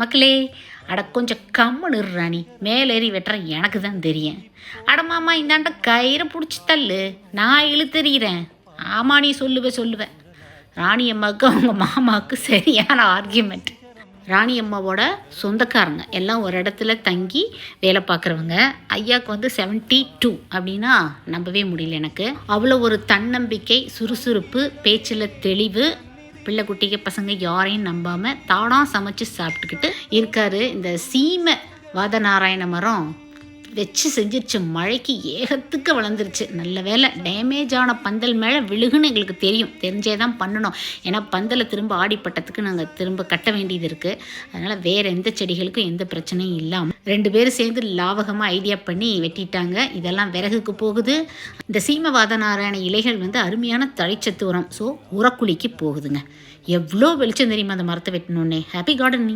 மக்களே அட கொஞ்சம் கம்முன்னு ராணி மேலேறி வெட்டுற எனக்கு தான் தெரியும். அட மாமா இந்தாண்ட கயிறை பிடிச்சி தள்ளு. நான் இழுத்தறிகிறேன். ஆமா நீ சொல்லுவேன் சொல்லுவேன் ராணி அம்மாவுக்கு அவங்க மாமாவுக்கு சரியான ஆர்கியூமெண்ட் ராணி அம்மாவோட சொந்தக்காரங்க. எல்லாம் ஒரு இடத்துல தங்கி வேலை பார்க்குறவங்க. ஐயாவுக்கு வந்து 72 டூ அப்படின்னா நம்பவே முடியல எனக்கு. அவ்வளோ ஒரு தன்னம்பிக்கை சுறுசுறுப்பு பேச்சில் தெளிவு பிள்ளை குட்டிக்கு பசங்க யாரையும் நம்பாமல் தானாக சமைச்சு சாப்பிட்டுக்கிட்டு இருக்காரு இந்த சீமை வாதநாராயண மரம். வச்சு செஞ்சிருச்சு மழைக்கு ஏகத்துக்கு வளர்ந்துருச்சு. நல்ல வேலை டேமேஜ் ஆன பந்தல் மேலே விழுகுன்னு எங்களுக்கு தெரியும். தெரிஞ்சே தான் பண்ணணும். ஏன்னா பந்தலை திரும்ப ஆடிப்பட்டத்துக்கு நாங்கள் திரும்ப கட்ட வேண்டியது இருக்குது அதனால் வேறு எந்த செடிகளுக்கும் எந்த பிரச்சனையும் இல்லாமல் ரெண்டு பேரும் சேர்ந்து லாவகமாக ஐடியா பண்ணி வெட்டிட்டாங்க. இதெல்லாம் விறகுக்கு போகுது. இந்த சீமவாத நாராயண இலைகள் வந்து அருமையான தழைச்சத்து உரம். ஸோ உரக்குழிக்கு போகுதுங்க. எவ்வளோ வெளிச்சம் தெரியுமா அந்த மரத்தை வெட்டணுன்னே ஹாப்பி கார்டனிங்